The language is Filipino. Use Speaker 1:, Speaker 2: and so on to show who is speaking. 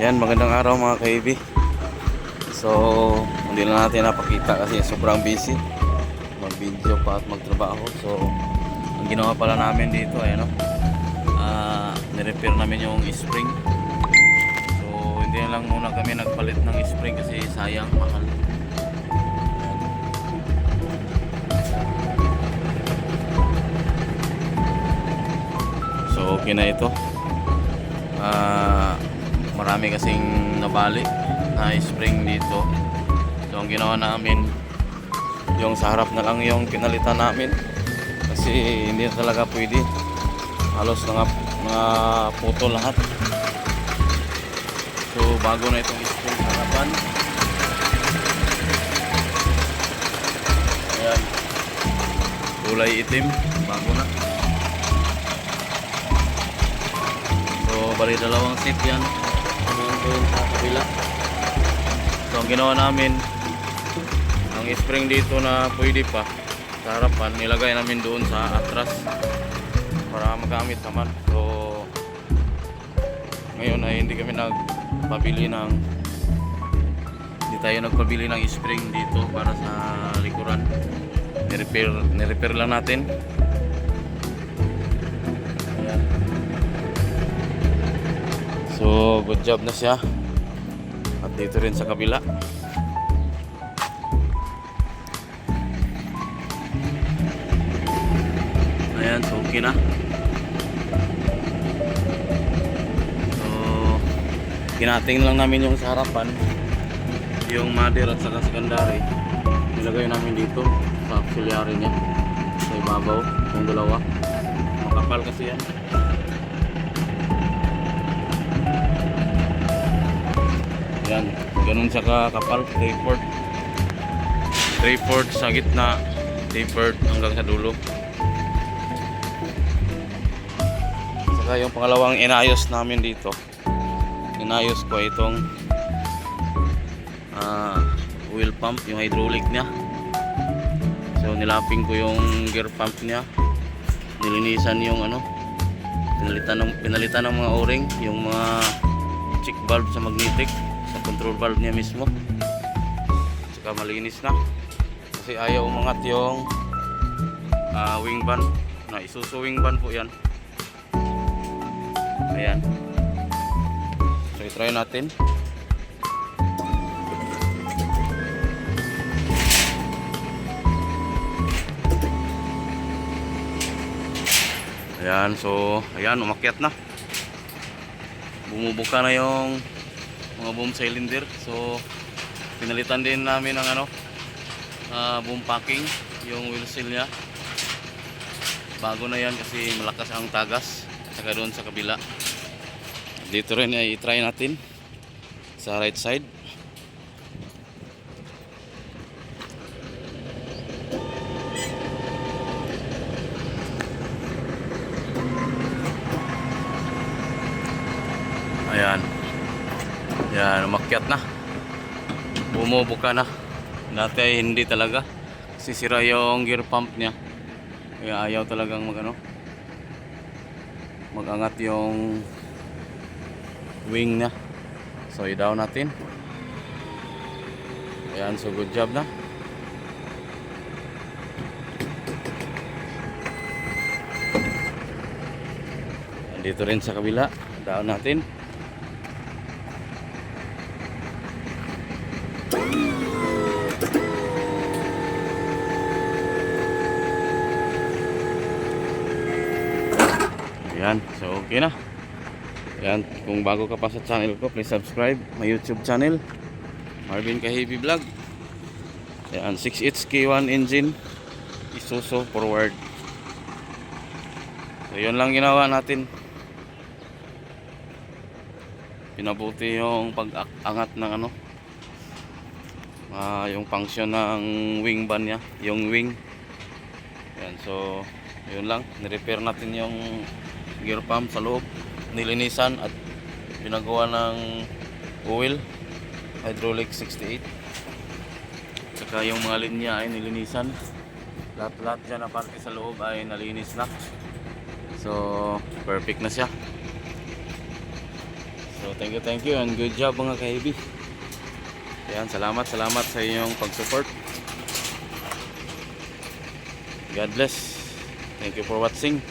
Speaker 1: Yan, magandang araw mga kaibi. So, hindi na natin napakita kasi sobrang busy. Mag-video pa at magtrabaho. So, ang ginawa pala namin dito ay ano, ah, nirepair namin yung spring. So, hindi na lang muna kami nagpalit ng spring kasi sayang, mahal. So, okay na ito. Marami kasing nabali na spring dito. So ang ginawa namin, yung sa harap na lang yung pinalitan namin. Kasi hindi na talaga pwede. Halos mga, mga puto lahat. So bago na itong spring sa harapan. Ayan. Kulay itim. Bago na. So, bali dalawang seat yan. Doon sa. So, ang ginawa namin, ang spring dito na pwede pa sa harapan, nilagay namin doon sa atras para magamit naman. So, ngayon ay hindi kami nagpabili ng hindi tayo nagpabili ng spring dito para sa likuran. Nirepair, nirepair lang natin. Good job na siya. At dito rin sa kabila. Ayan, so okay na. So, kinating lang namin yung sa harapan. Yung mother at saka secondary. Nilagay namin dito sa auxiliary niya. Sa ibabaw, yung dalawa. Makapal kasi yan. Yan, ganun siya kakapal, 3-4. 3-4 sa gitna, 3-4 hanggang sa dulo. Saka yung pangalawang inayos namin dito. Inayos ko itong ah, oil pump, yung hydraulic niya. So nilaping ko yung gear pump niya. Nilinisan yung ano, pinalitan ng pinalitan ng mga o-ring, yung mga check valve sa magnetic control valve niya mismo. Saka malinis na. Kasi ayaw umangat yung ah, wing band. Na isuso wing band po yan. Ayan. So i-try natin. Ayan. So ayan umakyat na. Bumubuka na yung mga boom cylinder. So pinalitan din namin ng ano ah, boom packing yung wheel seal nya bago na yan kasi malakas ang tagas saka doon sa kabila. Dito rin ay try natin sa right side. Ayan. Yan, umakyat na. Bumubuka na. Dati hindi talaga. Sisira yung gear pump niya. Kaya ayaw talagang mag ano, magangat yung wing niya. So, i-down natin. Ayan, so good job na. Dito rin sa kabila. Down natin. Ayan, so okay na. Ayan, kung bago ka pa sa channel ko, please subscribe my YouTube channel. Marvin Kahibi Vlog. Ayan, 6H K1 engine. Isuso forward. So, yun lang ginawa natin. Pinabuti yung pag-angat ng ano. ah, yung function ng wing band niya, yung wing. Ayan, so yun lang, nirepair natin yung gear pump sa loob, nilinisan at pinagawa ng oil hydraulic 68 saka yung mga linya ay nilinisan lahat-lahat dyan na sa loob ay nalinis na so perfect na siya So thank you, thank you and good job mga kahibi. Ayan, salamat, salamat sa inyong pag-support. God bless. Thank you for watching.